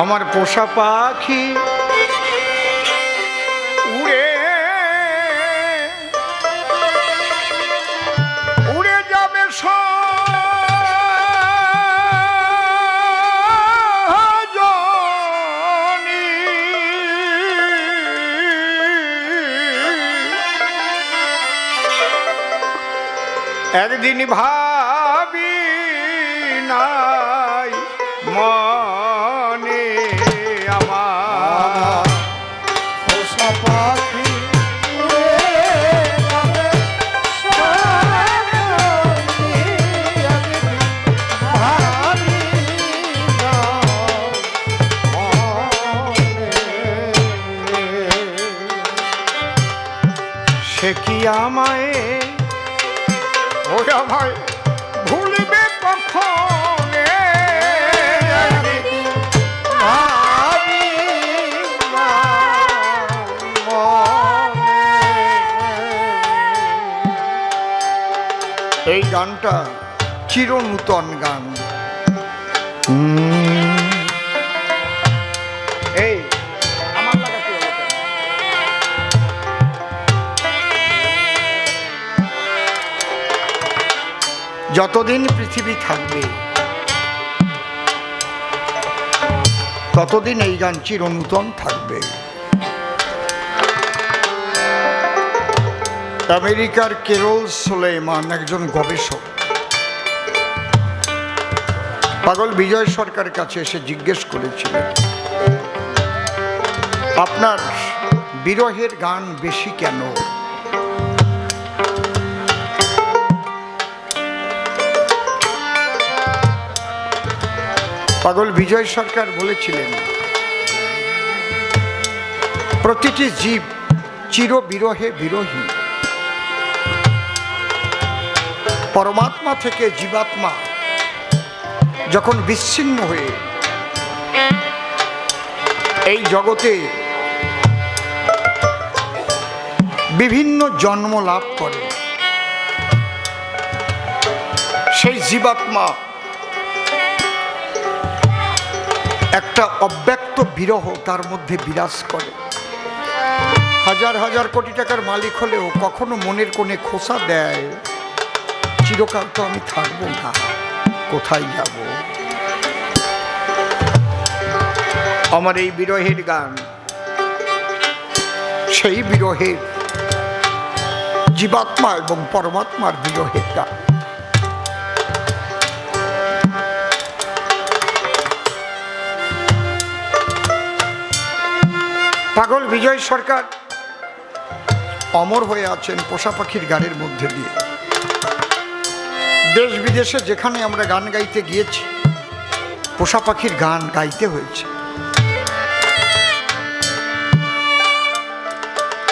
আমার পোষা পাখি উড়ে উড়ে যাবে। একদিন ভাবি আমায়। ও আমায় ভুলবে কখনে। এই গানটা চির নূতন গান। এই যতদিন পৃথিবী থাকবে, ততদিন এই গান চিরনূতন থাকবে। আমেরিকার কেরল সোলেমান, একজন গবেষক। পাগল বিজয় সরকার কাছে এসে জিজ্ঞেস করেছিলেন, আপনার বিরহের গান বেশি কেন? পাগল বিজয় সরকার বলেছিলেন, প্রতিটি জীব চির বিরহে বিরহী। পরমাত্মা থেকে জীবাত্মা যখন বিচ্ছিন্ন হয়ে এই জগতে বিভিন্ন জন্ম লাভ করে, সেই জীবাত্মা একটা অব্যক্ত বিরহ তার মধ্যে বিরাজ করে। হাজার হাজার কোটি টাকার মালিক হলেও কখনো মনের কোণে খোসা দেয়। চিরকাল তো আমি থাকব না, কোথায় যাব? আমার এই বিরহের গান, সেই বিরহের জীবাত্মা এবং পরমাত্মার বিরহের গান। পাগল বিজয় সরকার। অমর হয়ে আছেন পোষা পাখির গানের মধ্যে দিয়ে। দেশ বিদেশে যেখানে আমরা গান গাইতে গিয়েছি, পোষা পাখির গান গাইতে হয়েছে।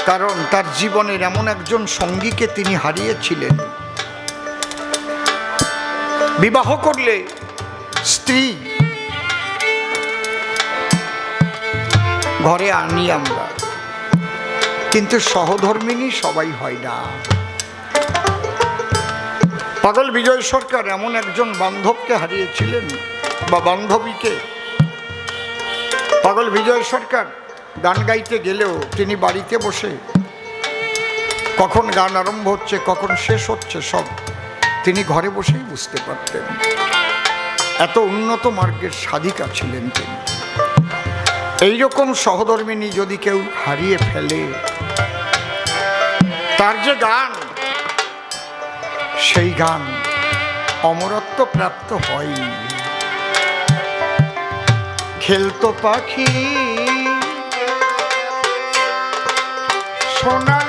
কারণ তার জীবনের এমন একজন সঙ্গীকে তিনি হারিয়েছিলেন। বিবাহ করলে স্ত্রী ঘরে আনি আমরা। কিন্তু সহধর্মিনী সবাই হয় না। পাগল বিজয় সরকার এমন একজন বান্ধবকে হারিয়েছিলেন, বা বান্ধবীকে। পাগল বিজয় সরকার গান গাইতে গেলেও তিনি বাড়িতে বসে। কখন গান আরম্ভ হচ্ছে, কখন শেষ হচ্ছে সব তিনি ঘরে বসেই বুঝতে পারতেন। এত উন্নত মার্গের সাধিকা ছিলেন তিনি। এইরকম সহধর্মিনী যদি কেউ হারিয়ে ফেলে, তার যে গান, সেই গান অমরত্ব প্রাপ্ত হয়। খেলতো পাখি সোনালি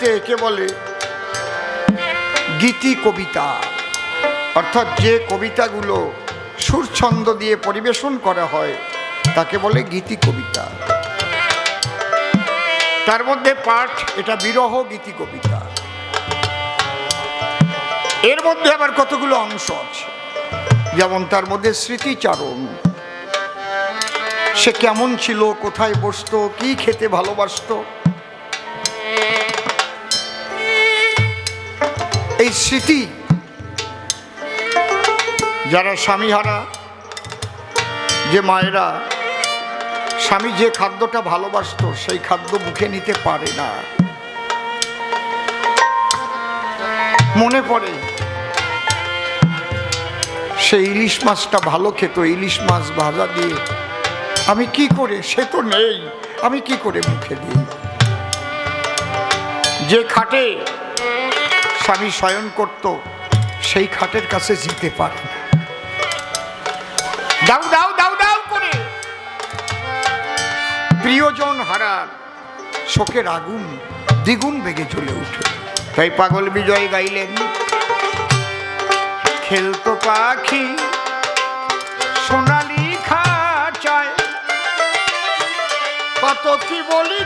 সাহিত্যে একে বলে? গীতি, কবিতা। অর্থাৎ যে কবিতাগুলো সুরছন্দ দিয়ে পরিবেশন করা হয়, তাকে বলে গীতি, কবিতা। তার মধ্যে পাঠ, এটা বিরহ গীতি, কবিতা। এর মধ্যে আবার কতগুলো অংশ আছে? যেমন তার মধ্যে স্মৃতিচারণ। সে কেমন ছিল, কোথায় বসতো, কি খেতে ভালোবাসতো? এই স্মৃতি। যারা স্বামীহারা, যে মায়েরা, স্বামী যে খাদ্যটা ভালোবাসতো, সেই খাদ্য মুখে নিতে পারে না। মনে পড়ে সেই ইলিশ মাছটা ভালো খেত, ইলিশ মাছ ভাজা দিয়ে। আমি কি করে? সে তো নেই। আমি কি করে মুখে দিই? যে খাটে স্বামী শয়ন করত, সেই খাটের কাছে যেতে পারে দাও দাও দাও দাও করে। প্রিয়জন হারার শোকের আগুন দ্বিগুণ বেগে চলে উঠে। তাই পাগল বিজয় গাইলেন, খেলতো পাখি, সোনালি খাঁচায়। কত কি বলি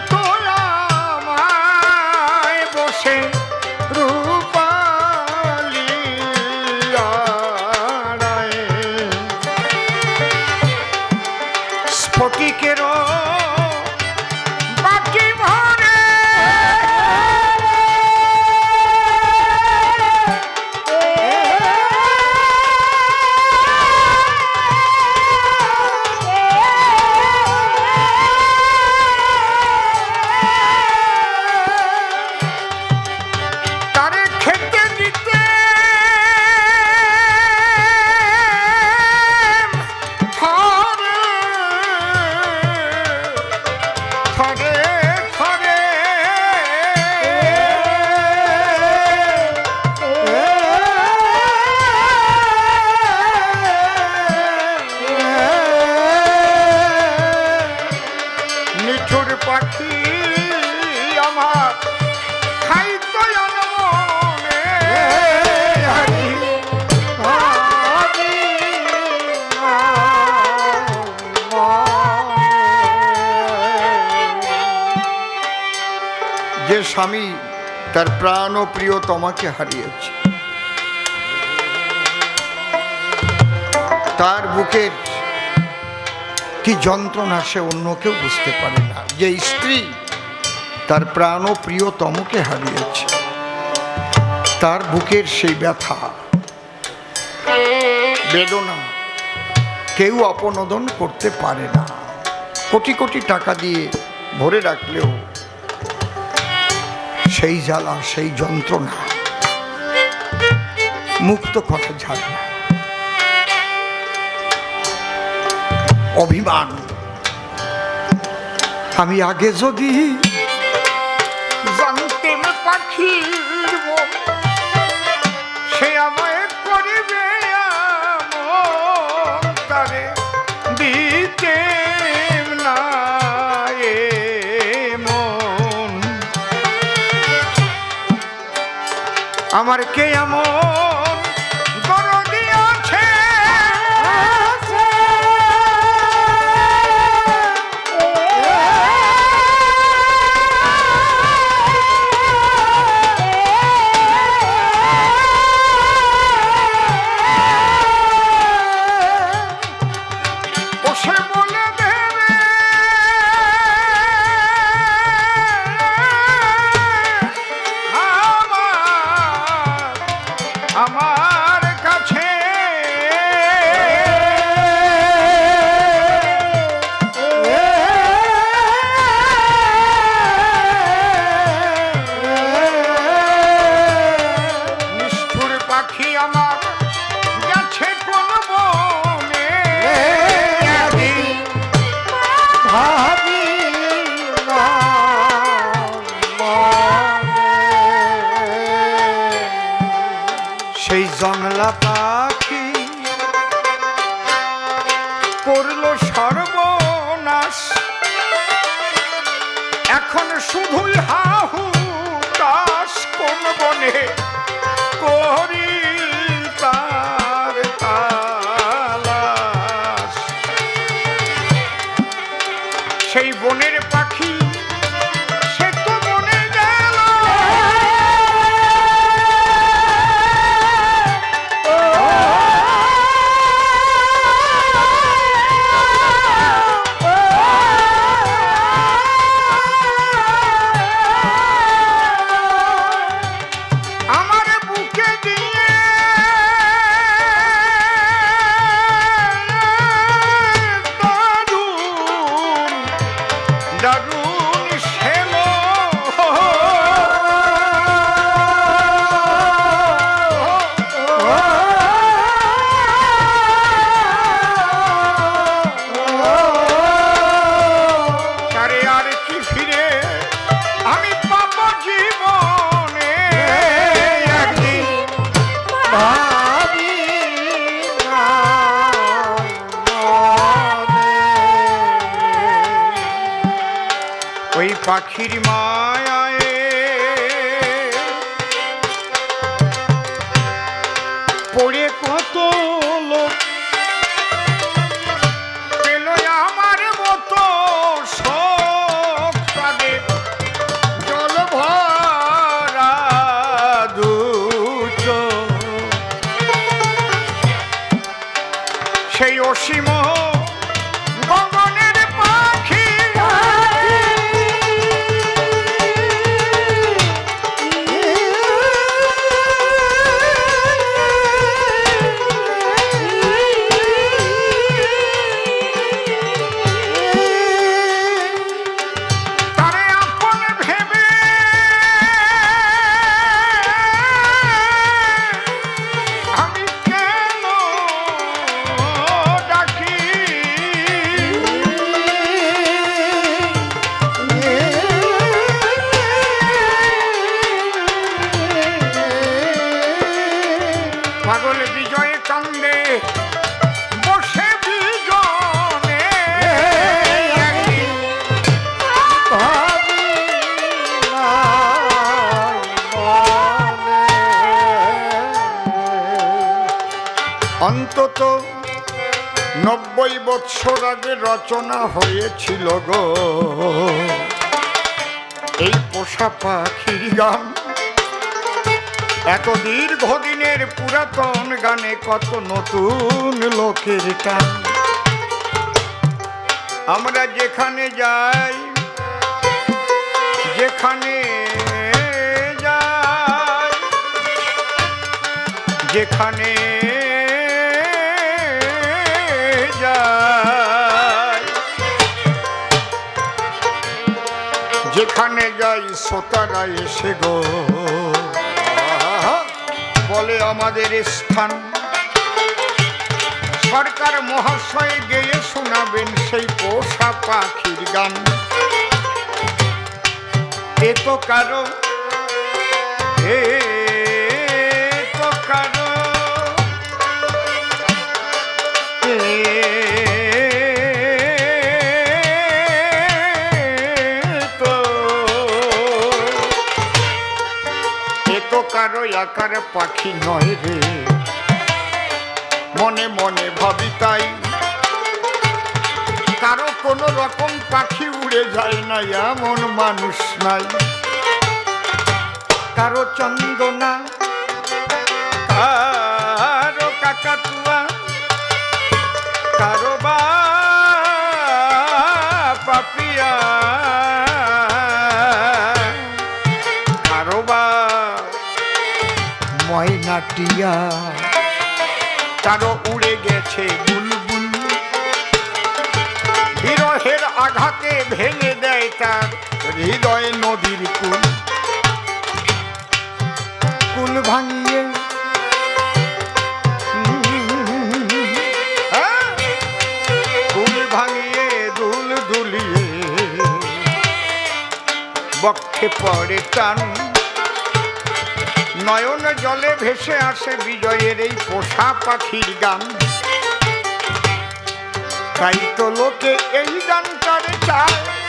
স্বামী, তার প্রাণ ও প্রিয় তোমাকে হারিয়েছে। তার বুকের কি যন্ত্রণা সে অন্য কেউ বুঝতে পারে না। যে স্ত্রী, তার প্রাণ ও প্রিয়তমকে হারিয়েছে। তার বুকের সেই ব্যথা, বেদনা কেউ অপনোদন করতে পারে না। কোটি কোটি টাকা দিয়ে ভরে রাখলেও সেই জ্বালা সেই যন্ত্রণা। মুক্ত করা যায় না। অভিমান। আমি আগে যদি আমার কে এমন সেই পাখি করল সর্বনাশ। এখন শুধুই হাহু দাস কোন বনে করি তার সেই বনের পাখি পাখির মায়ায়। পড়ে কত লোক আমার মতো তাদের। জল ভরা সেই অসীম নব্বই বৎসর আগে রচনা হয়েছিল গো। এই পোষা পাখির গান, এত দীর্ঘদিনের পুরাতন গানে কত নতুন লোকের টান। আমরা যেখানে যাই যেখানে যাই, যেখানে যেখানে যাই শ্রোতারা এসে গো। বলে আমাদের স্থান। সরকার মহাশয় গেয়ে শোনাবেন সেই পোষা পাখির গান। এ তো কারও, এ আকার পাখি নয় রে। মনে মনে ভাবি তাই। কারও কোনো রকম পাখি উড়ে যায় না, এমন মানুষ নাই। কারও চন্দনা, কারও কাকাতুয়া ময়নাটিয়া কারও উড়ে গেছে বুলবুল। বিরহের আঘাতে ভেঙে দেয় তার হৃদয় নদীর কুল। কুল ভাঙিয়ে? কুল ভাঙিয়ে দুল দুলিয়ে। বক্ষে পড়ে টান নয়ন জলে ভেসে আসে বিজয়ের এই পোষা পাখির গান। তাই তো লোকে এই গানটারে চায়।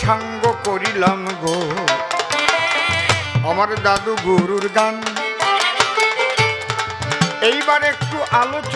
সাঙ্গ করিলাম গো। আমার দাদু গুরুর গান এইবার একটু আলোচনা